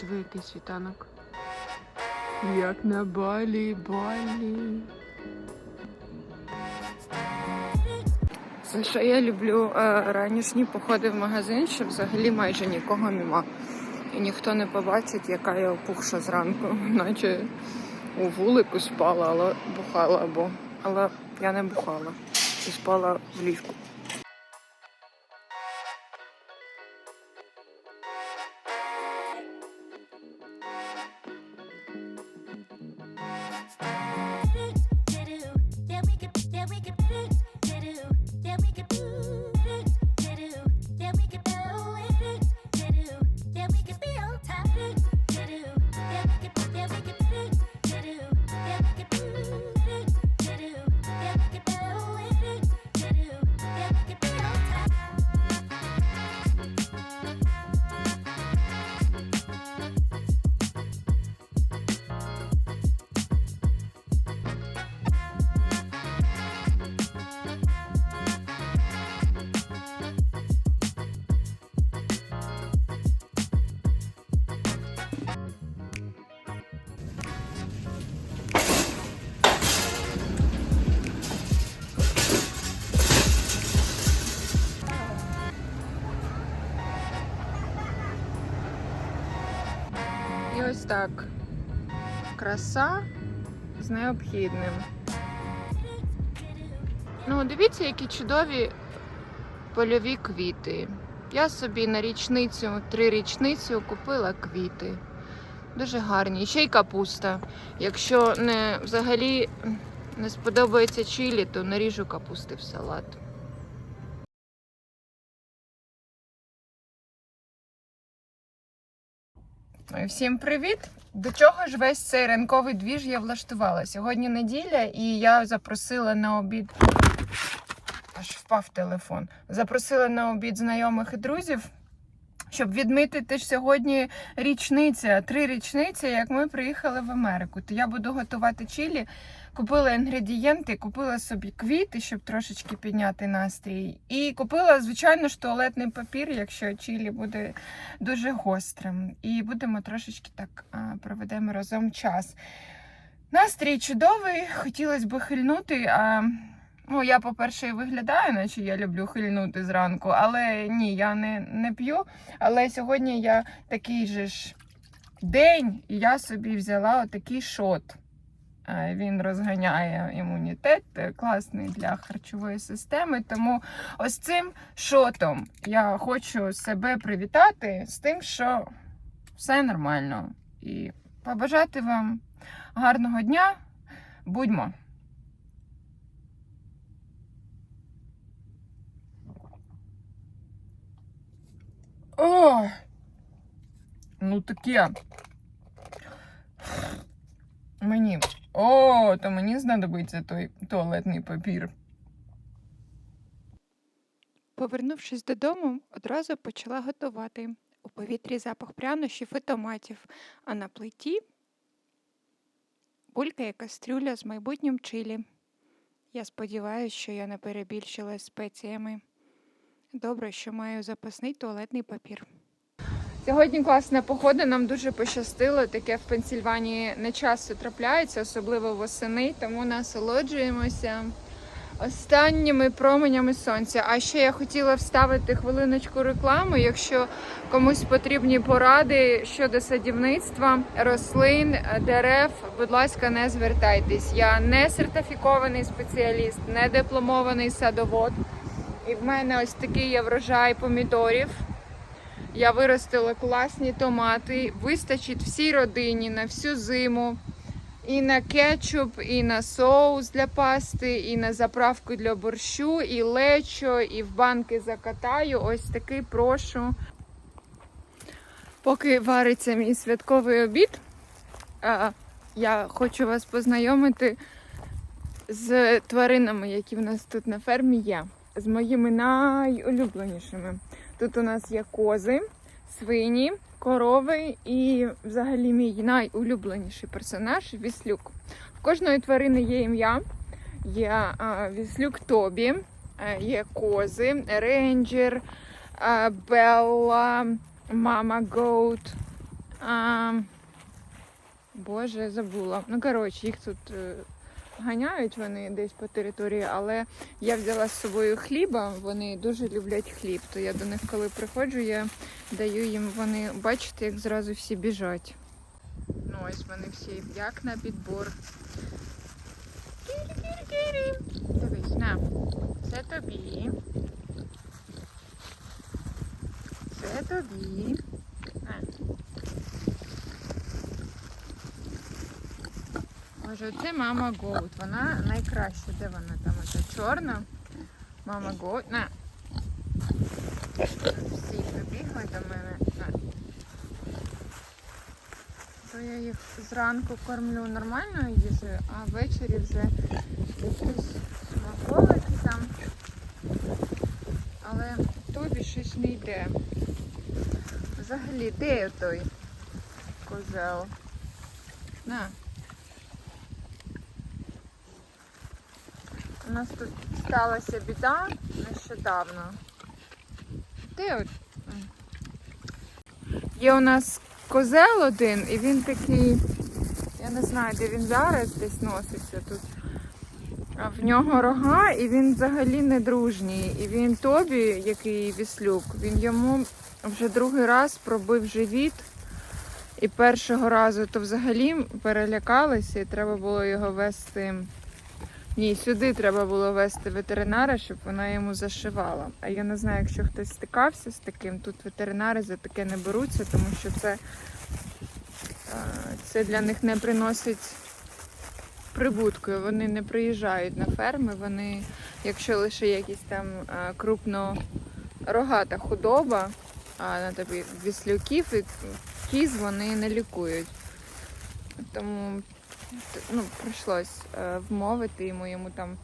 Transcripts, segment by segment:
Диви, який світанок. Як на балі, балі. За що я люблю е, ранішні походи в магазин, що взагалі майже нікого нема. І ніхто не побачить, яка я опухша зранку, наче у вулику спала, але бухала або. Але я не бухала і спала в ліжку. Так. Краса з необхідним. Ну, дивіться, які чудові польові квіти. Я собі на річницю, три річницю купила квіти. Дуже гарні. Ще й капуста. Якщо не взагалі не сподобається чилі, то наріжу капусти в салат. Всім привіт! До чого ж весь цей ранковий двіж я влаштувала? Сьогодні неділя, і я запросила на обід. Аж впав телефон. Запросила на обід знайомих і друзів, щоб відмітити ж сьогодні річниця, три річниці, як ми приїхали в Америку. То я буду готувати чилі. Купила інгредієнти, купила собі квіти, щоб трошечки підняти настрій. І купила, звичайно ж, туалетний папір, якщо чилі буде дуже гострим. І будемо трошечки так проведемо разом час. Настрій чудовий, хотілося б хильнути. А, ну, я, по-перше, виглядаю, наче я люблю хильнути зранку, але ні, я не, не п'ю. Але сьогодні я такий же ж день, і я собі взяла отакий шот. Е, Він розганяє імунітет, е, класний для харчової системи. Тому ось цим шотом я хочу себе привітати з тим, що все нормально. І побажати вам гарного дня. Будьмо! О! Ну таке. Мені. О, то мені знадобиться той туалетний папір. Повернувшись додому, одразу почала готувати. У повітрі запах прянощів і томатів, а на плиті булькає кастрюля з майбутнім чилі. Я сподіваюся, що я не перебільшила спеціями. Добре, що маю запасний туалетний папір. Сьогодні класна погода, нам дуже пощастило. Таке в Пенсільванії не часто трапляється, особливо восени, тому насолоджуємося останніми променями сонця. А ще я хотіла вставити хвилиночку реклами. Якщо комусь потрібні поради щодо садівництва, рослин, дерев, будь ласка, не звертайтесь. Я не сертифікований спеціаліст, не дипломований садовод. І в мене ось такий є врожай помідорів. Я виростила класні томати. Вистачить всій родині на всю зиму. І на кетчуп, і на соус для пасти, і на заправку для борщу, і лечо, і в банки закатаю. Ось такий прошу. Поки вариться мій святковий обід, я хочу вас познайомити з тваринами, які в нас тут на фермі є. З моїми найулюбленішими. Тут у нас є кози, свині, корови і взагалі мій найулюбленіший персонаж Віслюк. В кожної тварини є ім'я. Є а, Віслюк Тобі, а, є кози, рейнджер, а, Белла, Мама Goat. А, Боже, забула. Ну, коротше, їх тут е, ганяють вони десь по території, але я взяла з собою хліба, вони дуже люблять хліб. То я до них, коли приходжу, я даю їм, вони, бачите, як зразу всі біжать. Ну, ось вони всі як на підбор. Кірі-кірі-кірі. Дивись, на. Це тобі. Це тобі. На. Боже, це мама Гоут. Вона найкраща. Де вона там? Оця чорна. Мама Гоут. На. Всі прибігли до мене. То я їх зранку кормлю нормальною їжею, а ввечері вже якісь смаколики там. Але тобі щось не йде. Взагалі, де той козел? На. У нас тут сталася біда нещодавно. Де? Є у нас козел один, і він такий, я не знаю, де він зараз десь носиться тут. А в нього рога, і він взагалі не дружній. І він тобі, який віслюк, він йому вже другий раз пробив живіт. І першого разу то взагалі перелякалися, і треба було його вести. Ні, сюди треба було вести ветеринара, щоб вона йому зашивала. А я не знаю, якщо хтось стикався з таким, тут ветеринари за таке не беруться, тому що це, е, це для них не приносить прибутку. Вони не приїжджають на ферми. Вони, якщо лише якісь там е, крупно рогата худоба, а на тобі віслюків і кіз вони не лікують. Тому ну, прийшлось е, вмовити йому, йому там.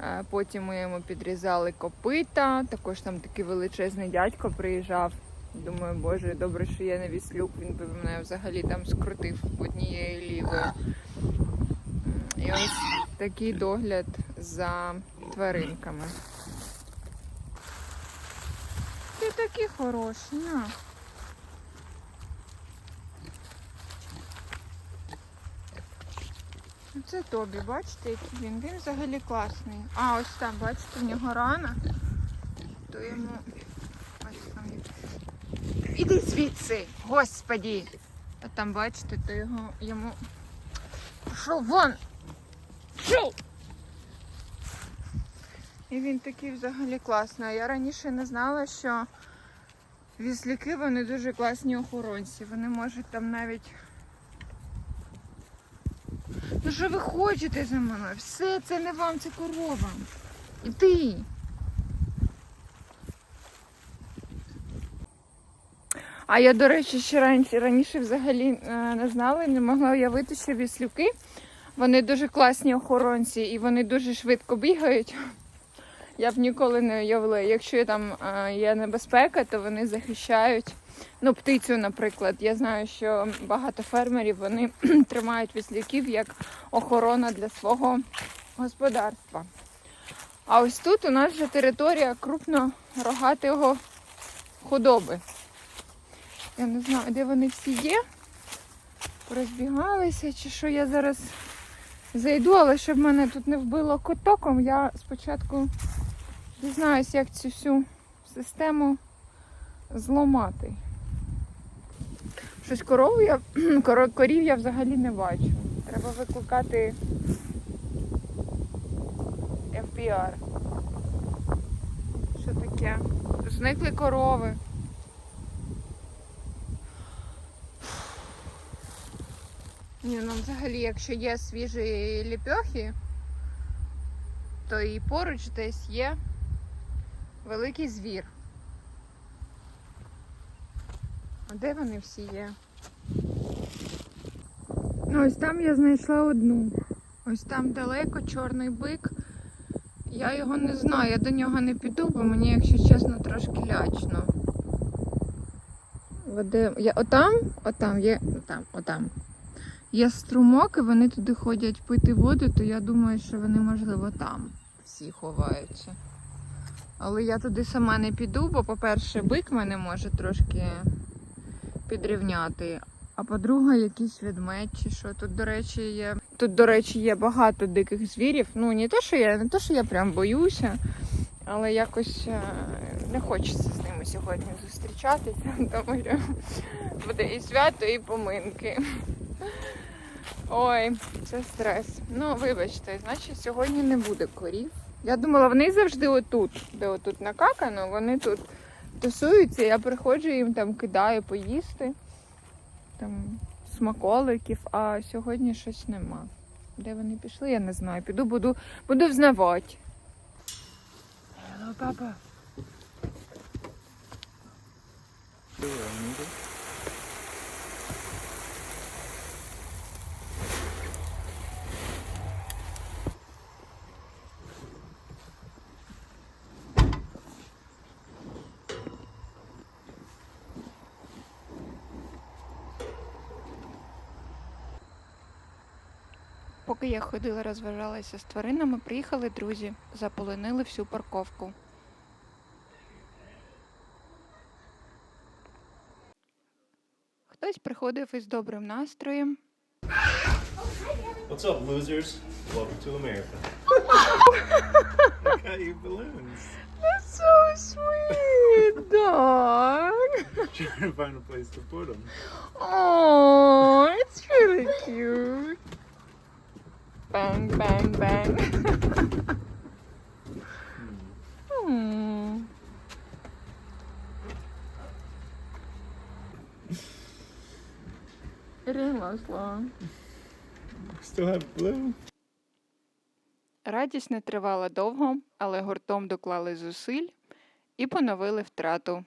е, Потім ми йому підрізали копита. Також там такий величезний дядько приїжджав. Думаю, боже, добре, що я не віслюк, він би мене взагалі там скрутив однією лівою. І ось такий догляд за тваринками. Ти такий хороший, на. Це Тобі, бачите, який він. Він взагалі класний. А, ось там, бачите, в нього рана. То йому. Ось там. Іди звідси, господі. А там, бачите, то його йому. Пішов вон! Пішов! І він такий взагалі класний. А я раніше не знала, що віслюки вони дуже класні охоронці. Вони можуть там навіть. Що ви хочете за мною? Все, це не вам, це корова. Іди. А я, до речі, ще раніше, раніше взагалі е, не знала і не могла уявити, що віслюки. Вони дуже класні охоронці і вони дуже швидко бігають. Я б ніколи не уявила. Якщо там е, є небезпека, то вони захищають. Ну, птицю, наприклад. Я знаю, що багато фермерів вони тримають віслюків як охорона для свого господарства. А ось тут у нас вже територія крупнорогатого худоби. Я не знаю, де вони всі є. Порозбігалися, чи що я зараз зайду, але щоб мене тут не вбило котоком, я спочатку дізнаюсь, як цю всю систему зламати. Щось корову я корів я взагалі не бачу. Треба викликати FBR. Що таке? Зникли корови. Ні, ну взагалі, якщо є свіжі ліпьохи, то і поруч десь є великий звір. А де вони всі є? Ну, ось там я знайшла одну. Ось там далеко чорний бик. Я його не знаю, я до нього не піду, бо мені, якщо чесно, трошки лячно. Води... Я... Отам, отам є, отам, отам. Є струмок, і вони туди ходять пити воду, то я думаю, що вони, можливо, там всі ховаються. Але я туди сама не піду, бо, по-перше, бик мене може трошки підрівняти. А по-друге, якийсь ведмедь чи що. Тут, до речі, є. Тут, до речі, є багато диких звірів. Ну, не те, що я, не те, що я прям боюся, але якось е, не хочеться з ними сьогодні зустрічатися, тому що буде і свято, і поминки. Ой, це стрес. Ну, вибачте, значить, сьогодні не буде корів. Я думала, вони завжди отут, де отут накакано, вони тут тусуються, я приходжу їм там кидаю поїсти, там смаколиків, а сьогодні щось нема. Де вони пішли, я не знаю. Піду, буду, буду взнавати. Hello, папа. Поки я ходила, розважалася з тваринами, приїхали друзі, заполонили всю парковку. Хтось приходив із добрим настроєм, What's up, losers? Welcome to America. Look at your balloons. That's so sweet, dog. Trying to find a place to put them. Oh, it's really cute. Bang, bang, bang. Hmm. It didn't last long. Still have blue. Радість не тривала довго, але гуртом доклали зусиль і поновили втрату.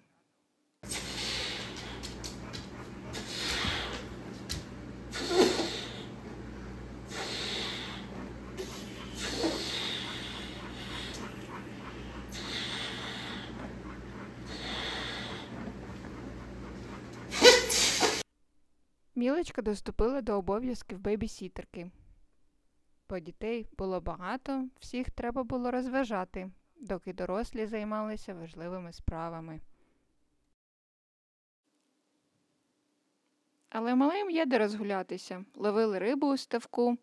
Мілочка доступила до обов'язків бейбісітерки. Бо дітей було багато, всіх треба було розважати, доки дорослі займалися важливими справами. Але малим є де розгулятися. Ловили рибу у ставку,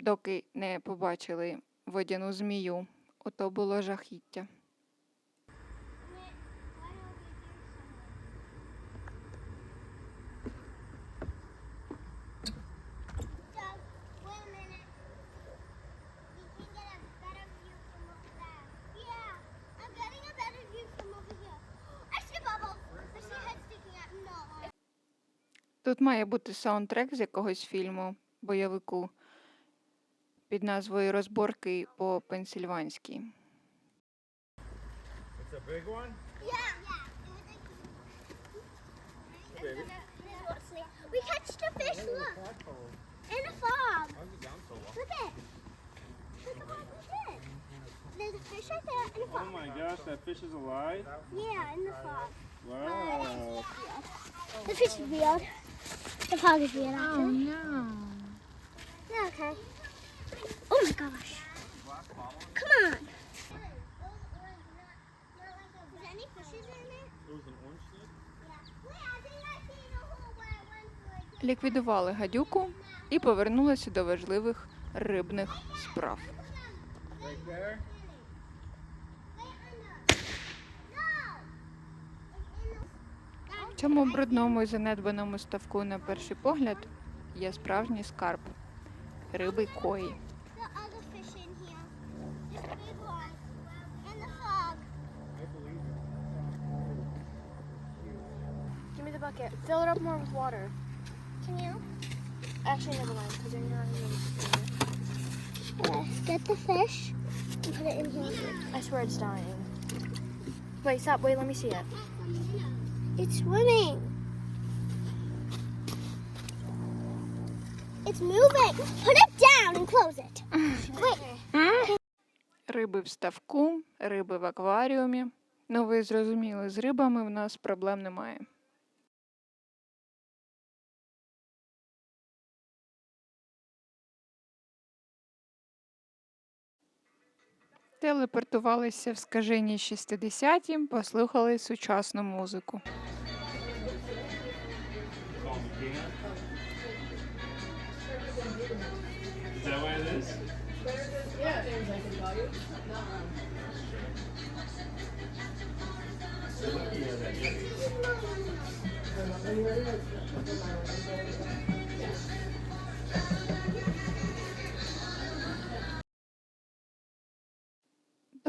доки не побачили водяну змію. Ото було жахіття. Doug, wait a minute. You can get a better view from over there. Yeah, I'm getting a better view from over here. I see a bubble. I see a head sticking out. No. Тут має бути саундтрек з якогось фільму, бойовику під назвою Розборки по пенсільванськи. We catched a fish. Look. In a fog. Look it. Look at what we did. There's a fish right there in a fog. Oh my gosh, that fish is alive? Yeah, in the fog. Wow. The fish is weird. The fog is weird, Oh no. Yeah, okay. Oh my gosh. Come on. Ліквідували гадюку і повернулися до важливих рибних справ. Right there? Wait, under. No! It's in the... В цьому брудному і занедбаному ставку на перший погляд є справжній скарб риби кої. Give me the bucket. Fill it up more with water. Can you? Actually, never mind, because you're not even. Let's get the fish and put it in here. I swear it's dying. Wait, stop. Wait, let me see it. It's swimming. It's moving. Put it down and close it. Wait. Риби в ставку, риби в акваріумі. Ну, ви зрозуміли, з рибами в нас проблем немає. Телепортувалися в скажені 60-ті, послухали сучасну музику.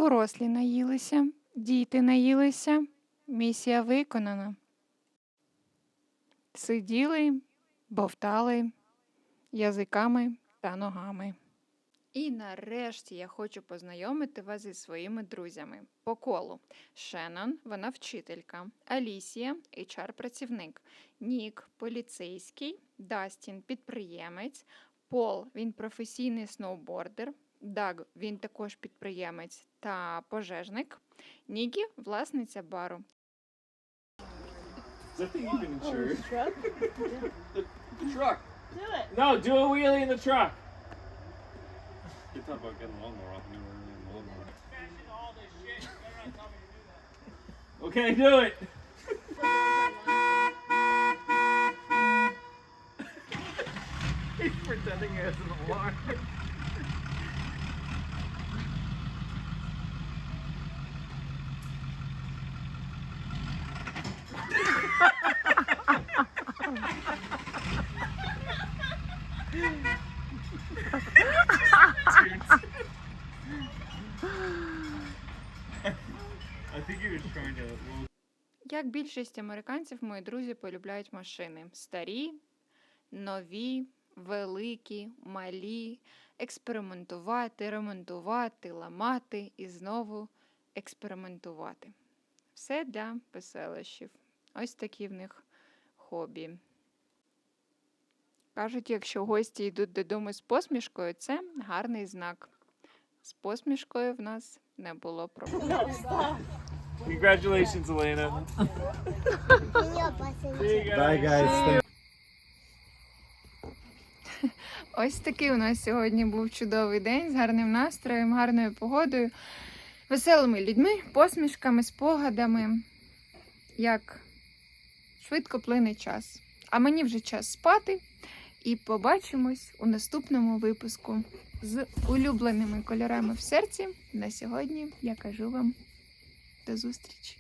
Дорослі наїлися, діти наїлися, місія виконана. Сиділи, бовтали язиками та ногами. І нарешті я хочу познайомити вас зі своїми друзями по колу. Шеннон, вона вчителька, Алісія, HR-працівник, Нік, поліцейський, Дастін, підприємець, Пол, він професійний сноубордер, Даг, він також підприємець та пожежник, Нікі, власниця бару. Is that thing even insured? Truck? The truck. Do it. No, do a wheelie in the truck. You talk about getting a lawnmower off and really a lawnmower. Okay, do it. He's pretending he has an alarm. I think he was trying to. Well, Як більшість американців, мої друзі полюбляють машини: старі, нові, великі, малі, експериментувати, ремонтувати, ламати і знову експериментувати. Все для веселощів. Ось такі в них хобі. Кажуть, якщо гості йдуть додому з посмішкою, це гарний знак. З посмішкою в нас не було проблем. Congratulations, Elena. Bye, guys. Ось такий у нас сьогодні був чудовий день з гарним настроєм, гарною погодою, веселими людьми, посмішками, спогадами. Як швидко плине час. А мені вже час спати. І побачимось у наступному випуску з улюбленими кольорами в серці. На сьогодні я кажу вам до зустрічі.